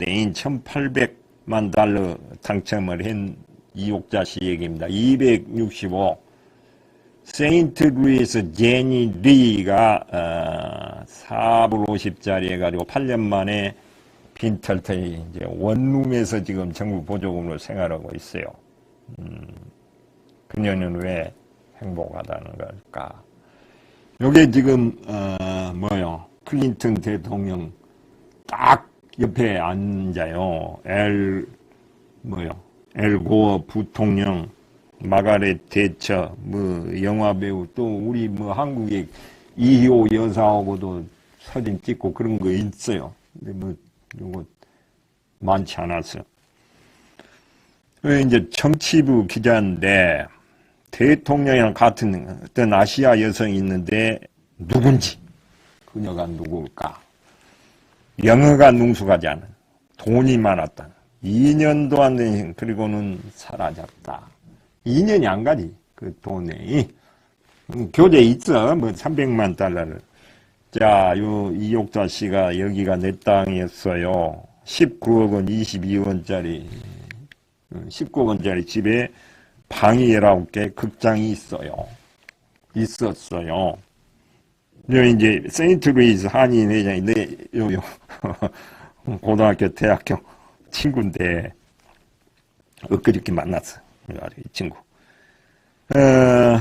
때인 1800만 달러 당첨을 한 이옥자 씨 얘기입니다. 265. 세인트 루이스 제니 리가 어, 4불 50짜리 해가지고 8년 만에 빈털터리 이제 원룸에서 지금 정부 보조금으로 생활하고 있어요. 음, 그녀는 왜 행복하다는 걸까? 요게 지금 어, 뭐요? 클린턴 대통령 딱 옆에 앉아요. 엘 뭐요? 엘 고어 부통령, 마가렛 대처, 뭐 영화 배우 또 우리 뭐 한국의 이효 여사하고도 사진 찍고 그런 거 있어요. 근데 뭐 요거 많지 않았어. 그 이제 정치부 기자인데 대통령이랑 같은 어떤 아시아 여성이 있는데 누군지 그녀가 누굴까? 영어가 능숙하지 않은 돈이 많았다. 2년도 안 된 그리고는 사라졌다. 2년이 안 가지 그 돈이 음, 교재 있어 뭐 300만 달러를 자, 요 이옥자 씨가 여기가 내 땅이었어요. 19억 원, 22원짜리 19억 원짜리 집에 방이 19개, 극장이 있어요. 있었어요. 요 이제 세인트 루이스 한인 회장인데 요, 요 고등학교, 대학교 친구인데 엊그저께 만났어. 이 친구. 어,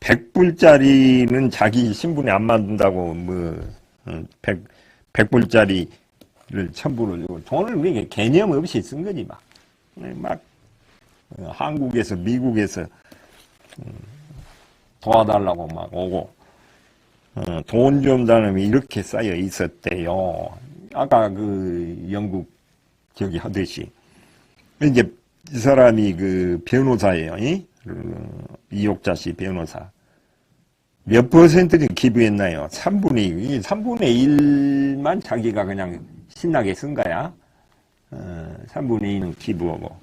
100불짜리는 자기 신분에 안 맞는다고 뭐 100, 100불짜리를 첨부를 주고 돈을 그게 개념 없이 쓴 거지 막. 막 어, 한국에서 미국에서 음, 도와달라고 막 오고 어, 돈좀 달라면 이렇게 쌓여 있었대요. 아까 그 영국 저기 하듯이 이제 이 사람이 그 변호사예요. 이? 그 이옥자 씨 변호사. 몇 퍼센트를 기부했나요? 3분의 1. 3분의 1만 자기가 그냥 신나게 쓴 거야. 어, 3분의 2는 기부하고.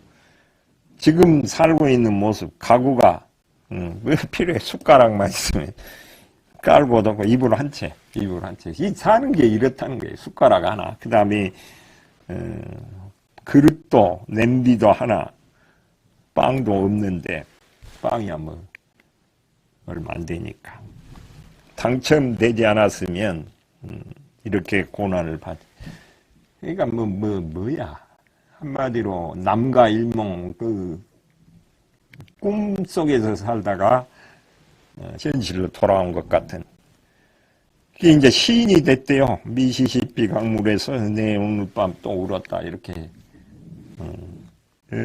지금 살고 있는 모습, 가구가, 음, 왜 필요해? 숟가락만 있으면. 깔고 덮고 이불 한 채, 이불 한 채. 이 사는 게 이렇다는 거예요. 숟가락 하나. 그 다음에, 어, 그릇도, 냄비도 하나, 빵도 없는데, 빵이야 뭐, 얼마 안 되니까. 당첨되지 않았으면, 음, 이렇게 고난을 받, 그러니까 뭐, 뭐, 뭐야. 한마디로, 남과 일몽, 그, 꿈 속에서 살다가, 어, 현실로 돌아온 것 같은. 그게 이제 시인이 됐대요. 미시시피 강물에서 내 오늘 밤 또 울었다. 이렇게. 어, 어,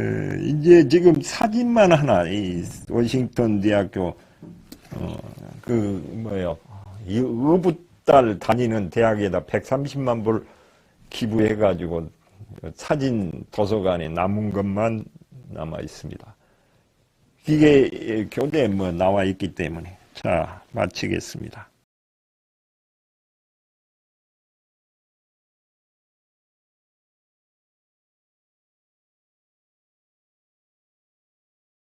이제 지금 사진만 하나, 이 워싱턴 대학교, 어, 그, 뭐요, 이 어부딸 다니는 대학에다 130만 불 기부해가지고 사진 도서관에 남은 것만 남아 있습니다. 이게 교재에 뭐 나와 있기 때문에. 자, 마치겠습니다.